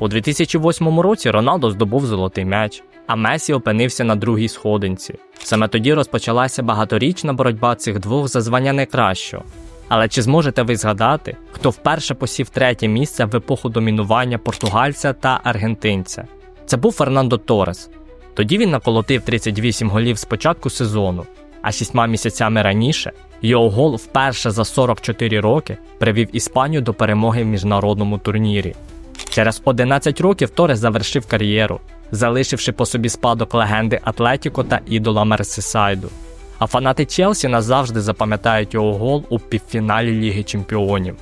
У 2008 році Роналдо здобув золотий м'яч, а Месі опинився на другій сходинці. Саме тоді розпочалася багаторічна боротьба цих двох за звання найкращого. Але чи зможете ви згадати, хто вперше посів третє місце в епоху домінування португальця та аргентинця? Це був Фернандо Торес. Тоді він наколотив 38 голів з початку сезону, а шістьма місяцями раніше його гол вперше за 44 роки привів Іспанію до перемоги в міжнародному турнірі. Через 11 років Торес завершив кар'єру, залишивши по собі спадок легенди Атлетіко та ідола Мерсисайду. А фанати Челсі назавжди запам'ятають його гол у півфіналі Ліги Чемпіонів.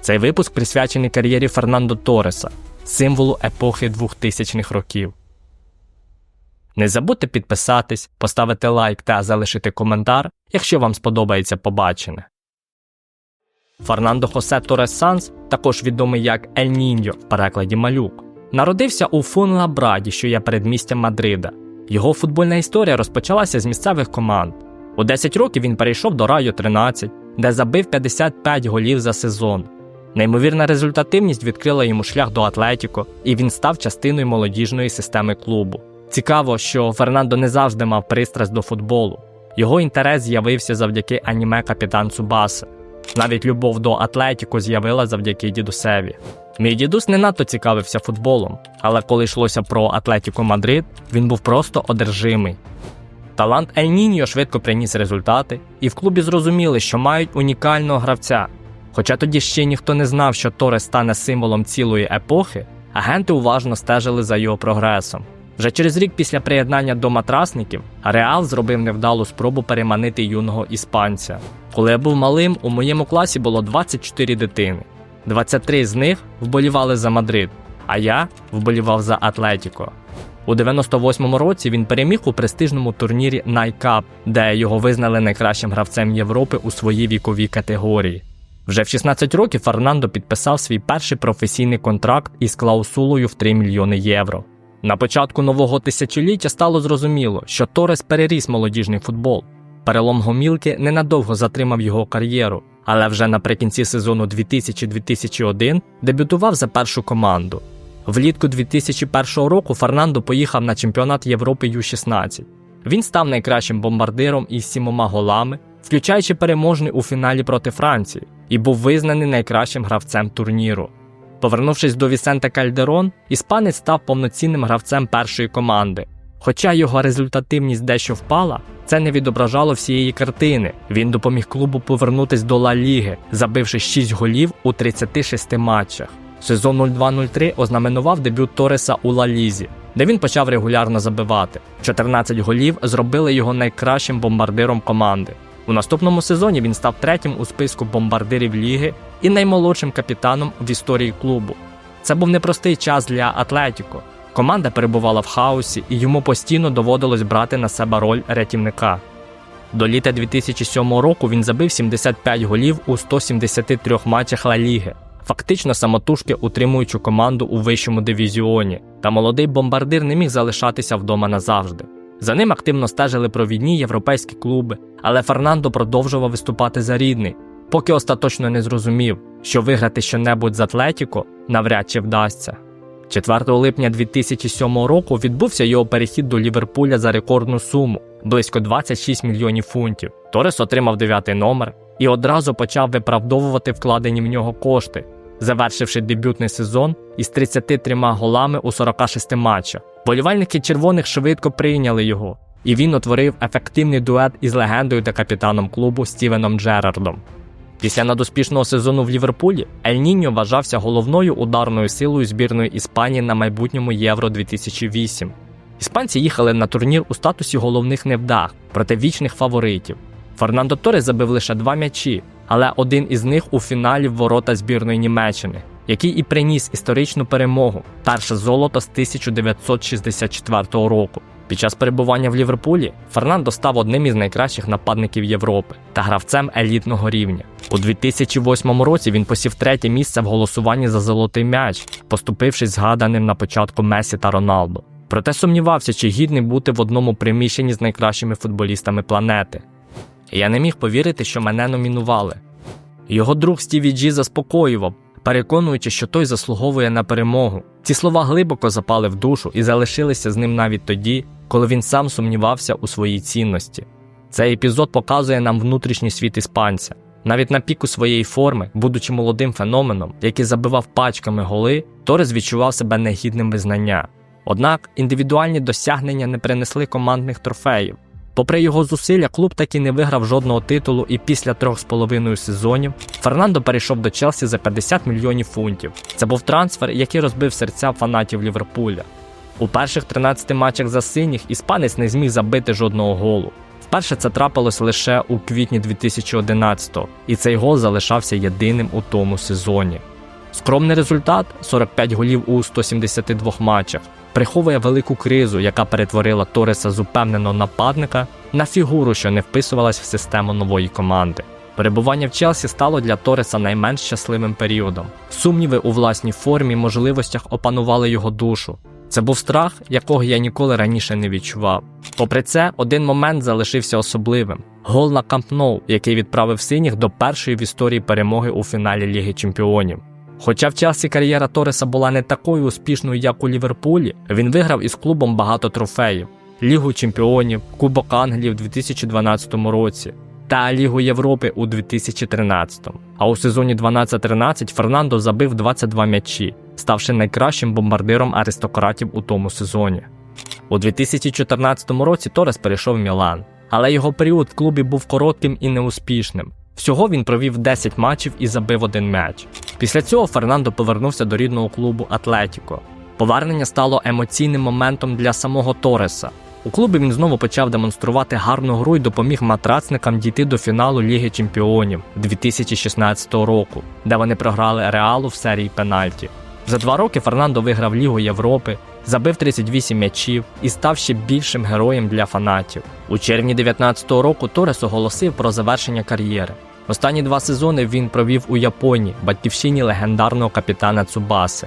Цей випуск присвячений кар'єрі Фернандо Тореса, символу епохи 2000-х років. Не забудьте підписатись, поставити лайк та залишити коментар, якщо вам сподобається побачене. Фернандо Хосе Торес Санс, також відомий як Ель Ніньо в перекладі Малюк, народився у Фунлабраді, що є передмістям Мадрида. Його футбольна історія розпочалася з місцевих команд. У 10 років він перейшов до Райо 13, де забив 55 голів за сезон. Неймовірна результативність відкрила йому шлях до Атлетіко, і він став частиною молодіжної системи клубу. Цікаво, що Фернандо не завжди мав пристрасть до футболу. Його інтерес з'явився завдяки аніме Капітан Цубаса. Навіть любов до Атлетіко з'явила завдяки дідусеві. Мій дідусь не надто цікавився футболом, але коли йшлося про Атлетіко Мадрид, він був просто одержимий. Талант Ель Ніньо швидко приніс результати, і в клубі зрозуміли, що мають унікального гравця. Хоча тоді ще ніхто не знав, що Торес стане символом цілої епохи, агенти уважно стежили за його прогресом. Вже через рік після приєднання до матрасників Реал зробив невдалу спробу переманити юного іспанця. Коли я був малим, у моєму класі було 24 дитини. 23 з них вболівали за Мадрид, а я вболівав за Атлетіко. У 98-му році він переміг у престижному турнірі Найкап, де його визнали найкращим гравцем Європи у своїй віковій категорії. Вже в 16 років Фернандо підписав свій перший професійний контракт із клаусулою в 3 мільйони євро. На початку нового тисячоліття стало зрозуміло, що Торес переріс молодіжний футбол. Перелом гомілки ненадовго затримав його кар'єру, але вже наприкінці сезону 2000-2001 дебютував за першу команду. Влітку 2001 року Фернандо поїхав на чемпіонат Європи Ю-16. Він став найкращим бомбардиром із сімома голами, включаючи переможний у фіналі проти Франції, і був визнаний найкращим гравцем турніру. Повернувшись до Вісенте Кальдерон, іспанець став повноцінним гравцем першої команди. Хоча його результативність дещо впала, це не відображало всієї картини. Він допоміг клубу повернутись до Ла Ліги, забивши 6 голів у 36 матчах. Сезон 02-03 ознаменував дебют Тореса у Ла Лізі, де він почав регулярно забивати. 14 голів зробили його найкращим бомбардиром команди. У наступному сезоні він став третім у списку бомбардирів ліги і наймолодшим капітаном в історії клубу. Це був непростий час для Атлетіко. Команда перебувала в хаосі, і йому постійно доводилось брати на себе роль рятівника. До літа 2007 року він забив 75 голів у 173 матчах Ла Ліги, фактично самотужки утримуючи команду у вищому дивізіоні. Та молодий бомбардир не міг залишатися вдома назавжди. За ним активно стежили провідні європейські клуби, але Фернандо продовжував виступати за рідний, поки остаточно не зрозумів, що виграти щонебудь з Атлетіко навряд чи вдасться. 4 липня 2007 року відбувся його перехід до Ліверпуля за рекордну суму близько 26 мільйонів фунтів. Торес отримав дев'ятий номер і одразу почав виправдовувати вкладені в нього кошти, завершивши дебютний сезон із 33 голами у 46 матчах. Болівальники червоних швидко прийняли його, і він утворив ефективний дует із легендою та капітаном клубу Стівеном Джерардом. Після надуспішного сезону в Ліверпулі Ель Ніньо вважався головною ударною силою збірної Іспанії на майбутньому Євро 2008. Іспанці їхали на турнір у статусі головних невдах проти вічних фаворитів. Фернандо Торес забив лише два м'ячі, але один із них у фіналі в ворота збірної Німеччини, який і приніс історичну перемогу перше золото з 1964 року. Під час перебування в Ліверпулі Фернандо став одним із найкращих нападників Європи та гравцем елітного рівня. У 2008 році він посів третє місце в голосуванні за золотий м'яч, поступившись згаданим на початку Месі та Роналдо. Проте сумнівався, чи гідний бути в одному приміщенні з найкращими футболістами планети. Я не міг повірити, що мене номінували. Його друг Стіві Джі заспокоював, переконуючи, що той заслуговує на перемогу. Ці слова глибоко запали в душу і залишилися з ним навіть тоді, коли він сам сумнівався у своїй цінності. Цей епізод показує нам внутрішній світ іспанця. Навіть на піку своєї форми, будучи молодим феноменом, який забивав пачками голи, Торес відчував себе негідним визнання. Однак індивідуальні досягнення не принесли командних трофеїв. Попри його зусилля, клуб так і не виграв жодного титулу, і після трьох з половиною сезонів Фернандо перейшов до Челсі за 50 мільйонів фунтів. Це був трансфер, який розбив серця фанатів Ліверпуля. У перших 13 матчах за синіх іспанець не зміг забити жодного голу. Вперше це трапилось лише у квітні 2011-го, і цей гол залишався єдиним у тому сезоні. Скромний результат 45 голів у 172 матчах, приховує велику кризу, яка перетворила Тореса з упевненого нападника на фігуру, що не вписувалась в систему нової команди. Перебування в Челсі стало для Тореса найменш щасливим періодом. Сумніви у власній формі можливостях опанували його душу. Це був страх, якого я ніколи раніше не відчував. Попри це, один момент залишився особливим: гол на Камп Ноу, який відправив синіх до першої в історії перемоги у фіналі Ліги Чемпіонів. Хоча в Челсі кар'єра Тореса була не такою успішною, як у Ліверпулі, він виграв із клубом багато трофеїв: Лігу Чемпіонів, Кубок Англії в 2012 році та Лігу Європи у 2013. А у сезоні 12-13 Фернандо забив 22 м'ячі, ставши найкращим бомбардиром аристократів у тому сезоні. У 2014 році Торес перейшов в Мілан, але його період в клубі був коротким і неуспішним. Всього він провів 10 матчів і забив один м'яч. Після цього Фернандо повернувся до рідного клубу Атлетіко. Повернення стало емоційним моментом для самого Тореса. У клубі він знову почав демонструвати гарну гру і допоміг матрацникам дійти до фіналу Ліги Чемпіонів 2016 року, де вони програли Реалу в серії пенальті. За два роки Фернандо виграв Лігу Європи, забив 38 м'ячів і став ще більшим героєм для фанатів. У червні 2019 року Торес оголосив про завершення кар'єри. Останні два сезони він провів у Японії, батьківщині легендарного капітана Цубаси.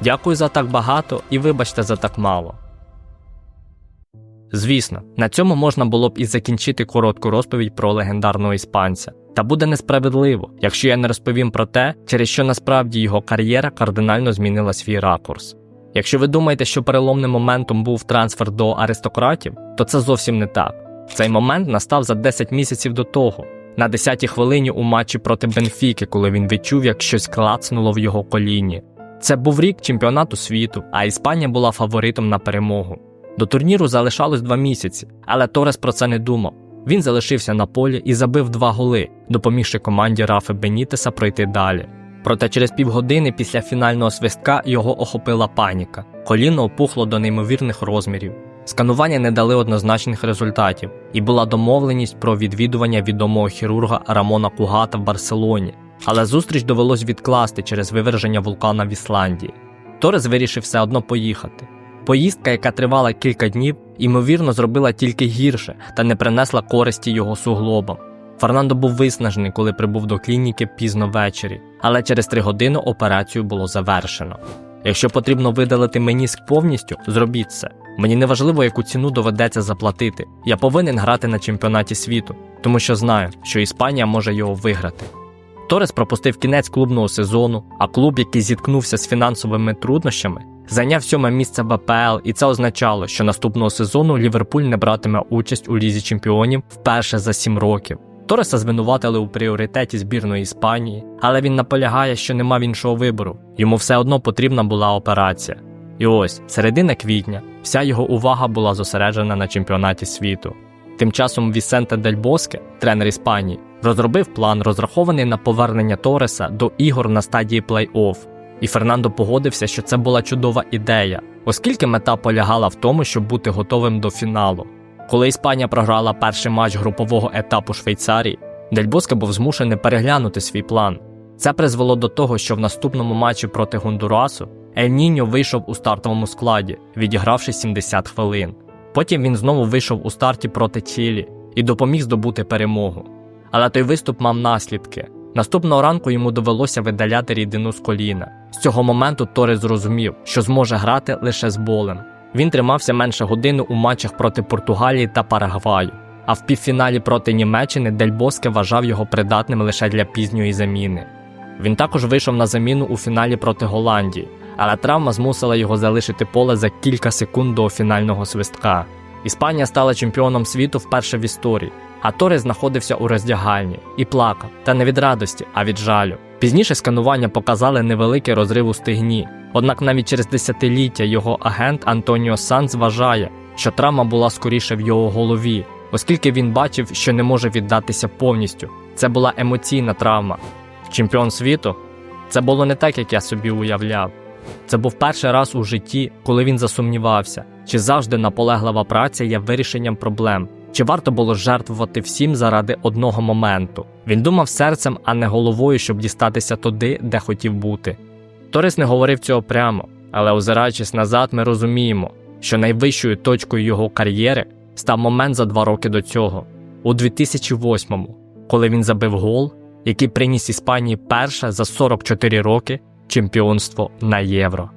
Дякую за так багато і вибачте за так мало. Звісно, на цьому можна було б і закінчити коротку розповідь про легендарного іспанця. Та буде несправедливо, якщо я не розповім про те, через що насправді його кар'єра кардинально змінила свій ракурс. Якщо ви думаєте, що переломним моментом був трансфер до аристократів, то це зовсім не так. Цей момент настав за 10 місяців до того, на 10-й хвилині у матчі проти Бенфіки, коли він відчув, як щось клацнуло в його коліні. Це був рік чемпіонату світу, а Іспанія була фаворитом на перемогу. До турніру залишалось два місяці, але Торес про це не думав. Він залишився на полі і забив два голи, допомігши команді Рафи Бенітеса пройти далі. Проте через півгодини після фінального свистка його охопила паніка. Коліно опухло до неймовірних розмірів. Сканування не дали однозначних результатів, і була домовленість про відвідування відомого хірурга Рамона Кугата в Барселоні. Але зустріч довелось відкласти через виверження вулкана в Ісландії. Торес вирішив все одно поїхати. Поїздка, яка тривала кілька днів, ймовірно, зробила тільки гірше та не принесла користі його суглобам. Фернандо був виснажений, коли прибув до клініки пізно ввечері, але через три години операцію було завершено. Якщо потрібно видалити меніск повністю, зробіть це. Мені не важливо, яку ціну доведеться заплатити. Я повинен грати на чемпіонаті світу, тому що знаю, що Іспанія може його виграти. Торес пропустив кінець клубного сезону, а клуб, який зіткнувся з фінансовими труднощами, зайняв сьоме місце в АПЛ, і це означало, що наступного сезону Ліверпуль не братиме участь у лізі чемпіонів вперше за сім років. Тореса звинуватили у пріоритеті збірної Іспанії, але він наполягає, що не мав іншого вибору. Йому все одно потрібна була операція. І ось, середина квітня, вся його увага була зосереджена на чемпіонаті світу. Тим часом Вісенте Дель Боске, тренер Іспанії, розробив план, розрахований на повернення Тореса до ігор на стадії плей-офф. І Фернандо погодився, що це була чудова ідея, оскільки мета полягала в тому, щоб бути готовим до фіналу. Коли Іспанія програла перший матч групового етапу Швейцарії, Дель Боске був змушений переглянути свій план. Це призвело до того, що в наступному матчі проти Гондурасу Ель Ніньо вийшов у стартовому складі, відігравши 70 хвилин. Потім він знову вийшов у старті проти Чилі і допоміг здобути перемогу. Але той виступ мав наслідки. Наступного ранку йому довелося видаляти рідину з коліна. З цього моменту Торес зрозумів, що зможе грати лише з болем. Він тримався менше години у матчах проти Португалії та Парагваю, а в півфіналі проти Німеччини Дель Боске вважав його придатним лише для пізньої заміни. Він також вийшов на заміну у фіналі проти Голландії, але травма змусила його залишити поле за кілька секунд до фінального свистка. Іспанія стала чемпіоном світу вперше в історії, а Торres знаходився у роздягальні і плакав, та не від радості, а від жалю. Пізніше сканування показали невеликий розрив у стегні. Однак навіть через десятиліття його агент Антоніо Санз вважає, що травма була скоріше в його голові, оскільки він бачив, що не може віддатися повністю. Це була емоційна травма. Чемпіон світу це було не так, як я собі уявляв. Це був перший раз у житті, коли він засумнівався, чи завжди наполеглива праця є вирішенням проблем, чи варто було жертвувати всім заради одного моменту. Він думав серцем, а не головою, щоб дістатися туди, де хотів бути. Торис не говорив цього прямо, але озираючись назад, ми розуміємо, що найвищою точкою його кар'єри став момент за два роки до цього, у 2008-му, коли він забив гол, який приніс Іспанії перше за 44 роки чемпіонство на євро.